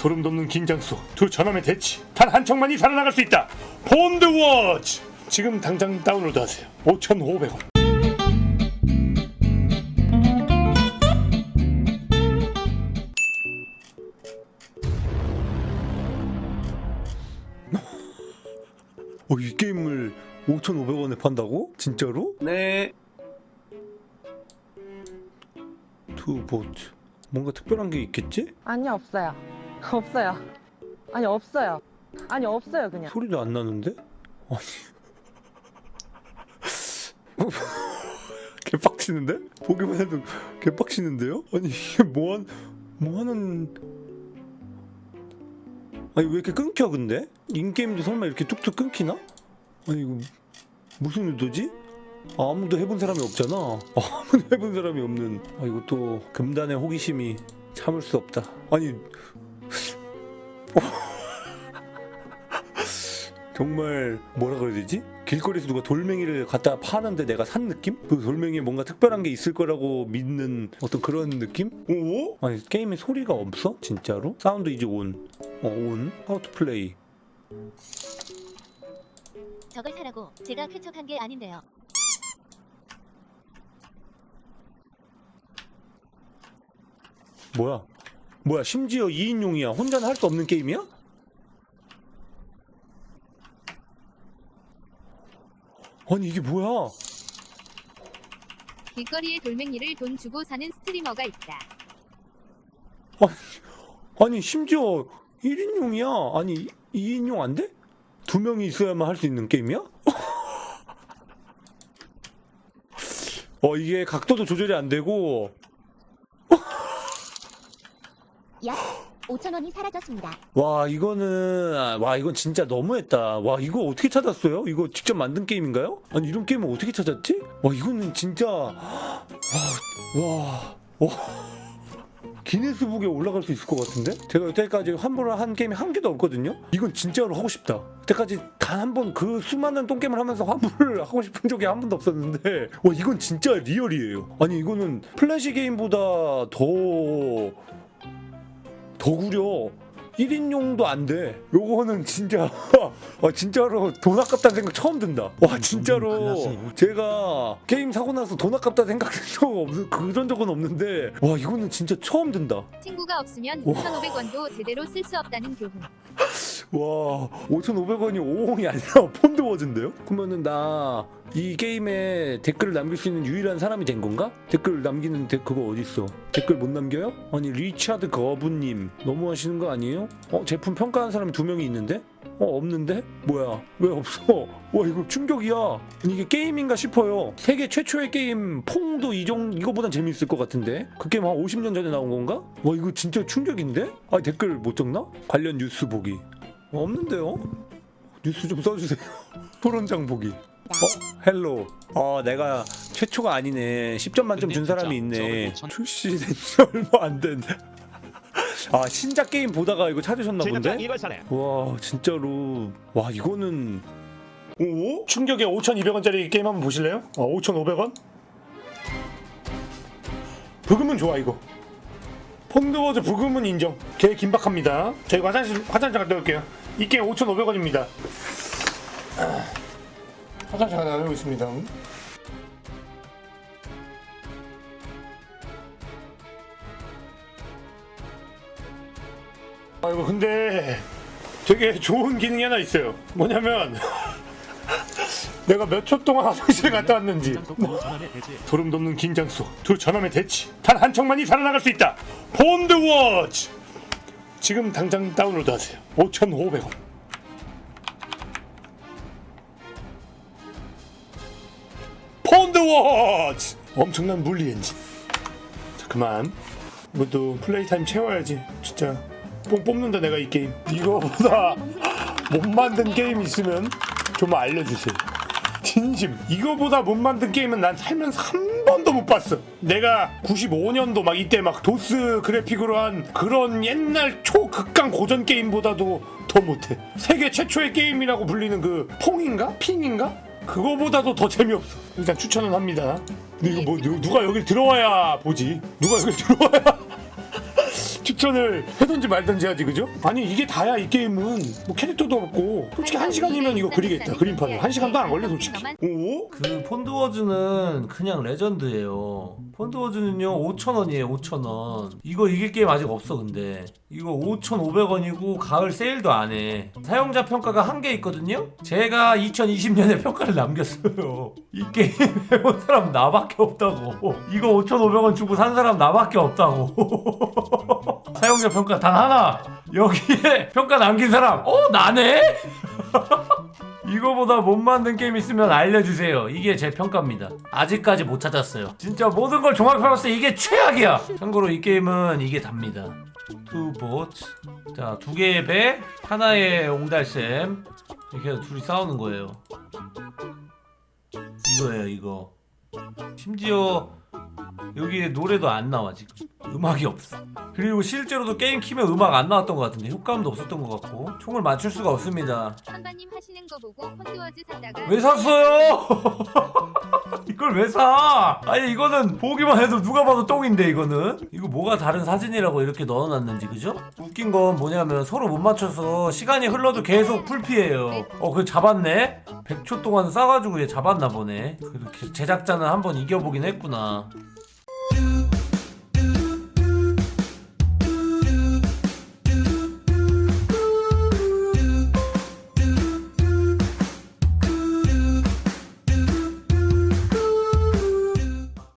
소름 돋는 긴장 속두 저놈의 대치 단 한 척만이 살아나갈 수 있다 본드워치 지금 당장 다운로드 하세요 5,500원 어, 이 게임을 5,500원에 판다고? 진짜로? 네. 투보트 뭔가 특별한 게 있겠지? 아니 없어요. 없어요. 아니 없어요. 아니 없어요 그냥. 소리도 안 나는데? 아니 개빡치는데? 보기만 해도 개빡치는데요? 아니 이게 뭐한 뭐하는 아니 왜 이렇게 끊겨 근데? 인게임도 설마 이렇게 뚝뚝 끊기나? 아니 이거 무슨 의도지? 아무도 해본 사람이 없잖아 아무도 해본 사람이 없는 아 이것도 금단의 호기심이 참을 수 없다 아니 정말 뭐라 그래야 되지? 길거리에서 누가 돌멩이를 갖다 파는데 내가 산 느낌? 그 돌멩이에 뭔가 특별한 게 있을 거라고 믿는 어떤 그런 느낌? 오? 아니 게임에 소리가 없어? 진짜로? 사운드 이제 온. 어, 온. 하우 투 플레이. 저걸 사라고 제가 쾌척한 게 아닌데요. 뭐야? 뭐야? 심지어 2인용이야. 혼자는 할 수 없는 게임이야? 아니 이게 뭐야? 길거리에 돌멩이를 돈 주고 사는 스트리머가 있다. 아니 심지어 1인용이야. 아니 2인용 안 돼? 두 명이 있어야만 할 수 있는 게임이야? 어 이게 각도도 조절이 안 되고 약 5천 원이 사라졌습니다. 와 이거는 와 이건 진짜 너무했다. 와 이거 어떻게 찾았어요? 이거 직접 만든 게임인가요? 아니 이런 게임을 어떻게 찾았지? 와 이거는 진짜 와 와 와, 기네스북에 올라갈 수 있을 것 같은데? 제가 여태까지 환불을 한 게임이 한 개도 없거든요? 이건 진짜로 하고 싶다. 여태까지 단 한 번 그 수많은 똥게임을 하면서 환불을 하고 싶은 적이 한 번도 없었는데 와 이건 진짜 리얼이에요. 아니 이거는 플래시 게임보다 더 더 구려 1인용도 안 돼. 요거는 진짜 아, 진짜로 돈 아깝다는 생각 처음 든다. 와 진짜로 제가 게임 사고 나서 돈 아깝다 생각한 적 없, 그런 적은 없는데 와 이거는 진짜 처음 든다. 친구가 없으면 와. 1,500원도 제대로 쓸 수 없다는 교훈. 와 5,500원이 5홍이 아니라 폰드 워즈인데요? 그러면은 나 이 게임에 댓글을 남길 수 있는 유일한 사람이 된 건가? 댓글 남기는 데, 그거 어딨어? 댓글 못 남겨요? 아니 리차드 거부님 너무 하시는 거 아니에요? 어 제품 평가한 사람이 두 명이 있는데? 어 없는데? 뭐야 왜 없어? 와 이거 충격이야 아니 이게 게임인가 싶어요 세계 최초의 게임 퐁도 이정 이거보단 재밌을 것 같은데 그 게임 한 50년 전에 나온 건가? 와 이거 진짜 충격인데? 아 댓글 못 적나? 관련 뉴스 보기 어, 없는데요? 뉴스 좀 써주세요 토론장 보기 어? 헬로 어 내가 최초가 아니네 10점 만점 준 사람이 있네 출시된 지 얼마 안 된 아 신작 게임 보다가 이거 찾으셨나 본데? 와 진짜로 와 이거는 오? 충격의 5,200원짜리 게임 한번 보실래요? 어, 5,500원? 부금은 좋아 이거 폰드워즈 부금은 인정. 개 긴박합니다. 저 이거 화장실 화장실 갔다 올게요. 이 게임 5,500원입니다. 화장실 갔다 오고 있습니다. 아 이거 근데 되게 좋은 기능이 하나 있어요. 뭐냐면 내가 몇 초 동안 화장실 갔다 왔는지. 소름 돋는 긴장 속두 저놈의 대치. 단 한 척만이 살아나갈 수 있다. 본드워치! 지금 당장 다운로드 하세요. 5,500원. 폰드워치! 엄청난 물리 엔진 자 그만. 이것도 플레이 타임 채워야지. 진짜 뽕 뽑는다 내가 이 게임. 이거보다 못 만든 게임 있으면 좀 알려주세요 진심. 이거보다 못 만든 게임은 난 살면서 한 번도 못 봤어. 내가 95년도 막 이때 막 도스 그래픽으로 한 그런 옛날 초극강 고전 게임보다도 더 못해. 세계 최초의 게임이라고 불리는 그 퐁인가? 핑인가? 그거보다도 더 재미없어. 일단 추천은 합니다. 근데 이거 뭐 누- 누가 여길 들어와야 보지? 누가 여길 들어와야 추천을 해든지 말든지 하지 그죠? 아니 이게 다야 이 게임은 뭐 캐릭터도 없고 솔직히 한 시간이면 이거 그리겠다 그림판을 한 시간도 안 걸려 솔직히 오? 그 폰드워즈는 그냥 레전드예요. 폰드워즈는요 5,000원이에요 5,000원. 이거 이길 게임 아직 없어 근데. 이거 5,500원이고 가을 세일도 안 해. 사용자 평가가 한 개 있거든요. 제가 2020년에 평가를 남겼어요. 이 게임 해본 사람 나밖에 없다고. 이거 5,500원 주고 산 사람 나밖에 없다고. 사용자 평가 단 하나. 여기에 평가 남긴 사람. 어 나네? 이거보다 못 만든 게임 있으면 알려주세요. 이게 제 평가입니다. 아직까지 못 찾았어요. 진짜 모든 걸 종합해봤을 때 이게 최악이야. 참고로 이 게임은 이게 답니다. 투 보트. 자, 두 개의 배, 하나의 옹달샘. 이렇게 해서 둘이 싸우는 거예요. 이거예요, 이거. 심지어 여기에 노래도 안 나와 지금 음악이 없어 그리고 실제로도 게임 키면 음악 안 나왔던 것 같은데 효과음도 없었던 것 같고 총을 맞출 수가 없습니다 선반님 하시는 거 보고 폰드워즈 샀다가 왜 샀어요? 이걸 왜 사? 아니 이거는 보기만 해도 누가 봐도 똥인데 이거는 이거 뭐가 다른 사진이라고 이렇게 넣어놨는지 그죠? 웃긴 건 뭐냐면 서로 못 맞춰서 시간이 흘러도 계속 풀피해요 어 그거 잡았네? 100초 동안 싸가지고 얘 잡았나 보네 그래도 개- 제작자는 한번 이겨보긴 했구나